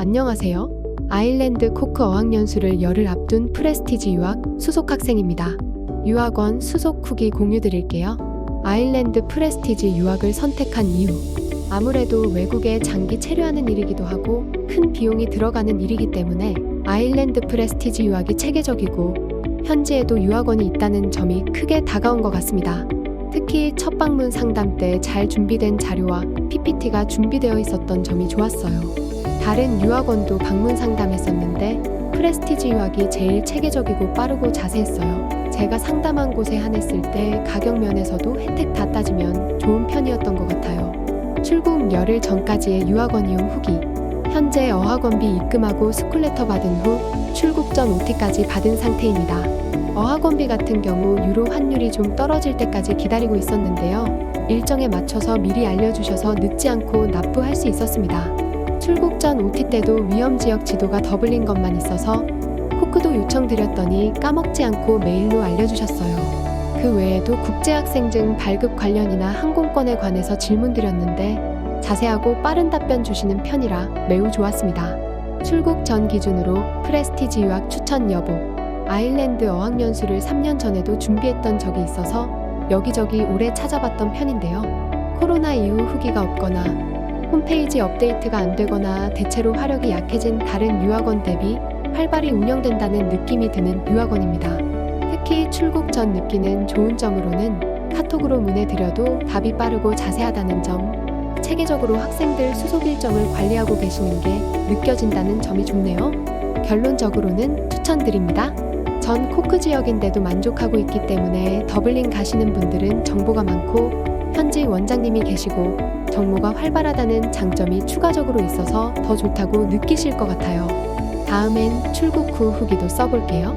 안녕하세요. 아일랜드 코크 어학연수를 열흘 앞둔 프레스티지 유학 수속 학생입니다. 유학원 수속 후기 공유 드릴게요. 아일랜드 프레스티지 유학을 선택한 이유. 아무래도 외국에 장기 체류하는 일이기도 하고 큰 비용이 들어가는 일이기 때문에 아일랜드 프레스티지 유학이 체계적이고 현지에도 유학원이 있다는 점이 크게 다가온 것 같습니다. 특히 첫 방문 상담 때 잘 준비된 자료와 PPT가 준비되어 있었던 점이 좋았어요. 다른 유학원도 방문 상담했었는데 프레스티지 유학이 제일 체계적이고 빠르고 자세했어요. 제가 상담한 곳에 한했을 때 가격 면에서도 혜택 다 따지면 좋은 편이었던 것 같아요. 출국 열흘 전까지의 유학원 이용 후기. 현재 어학원비 입금하고 스쿨레터 받은 후 출국 전 OT까지 받은 상태입니다. 어학원비 같은 경우 유로 환율이 좀 떨어질 때까지 기다리고 있었는데요. 일정에 맞춰서 미리 알려주셔서 늦지 않고 납부할 수 있었습니다. 출국 전 OT 때도 위험 지역 지도가 더블린 것만 있어서 코크도 요청드렸더니 까먹지 않고 메일로 알려주셨어요. 그 외에도 국제학생증 발급 관련이나 항공권에 관해서 질문드렸는데 자세하고 빠른 답변 주시는 편이라 매우 좋았습니다. 출국 전 기준으로 프레스티지 유학 추천 여부, 아일랜드 어학연수를 3년 전에도 준비했던 적이 있어서 여기저기 오래 찾아봤던 편인데요. 코로나 이후 후기가 없거나 홈페이지 업데이트가 안 되거나 대체로 화력이 약해진 다른 유학원 대비 활발히 운영된다는 느낌이 드는 유학원입니다. 특히 출국 전 느끼는 좋은 점으로는 카톡으로 문의드려도 답이 빠르고 자세하다는 점, 체계적으로 학생들 수속 일정을 관리하고 계시는 게 느껴진다는 점이 좋네요. 결론적으로는 추천드립니다. 전 코크 지역인데도 만족하고 있기 때문에 더블린 가시는 분들은 정보가 많고 현지 원장님이 계시고 정모가 활발하다는 장점이 추가적으로 있어서 더 좋다고 느끼실 것 같아요. 다음엔 출국 후 후기도 써볼게요.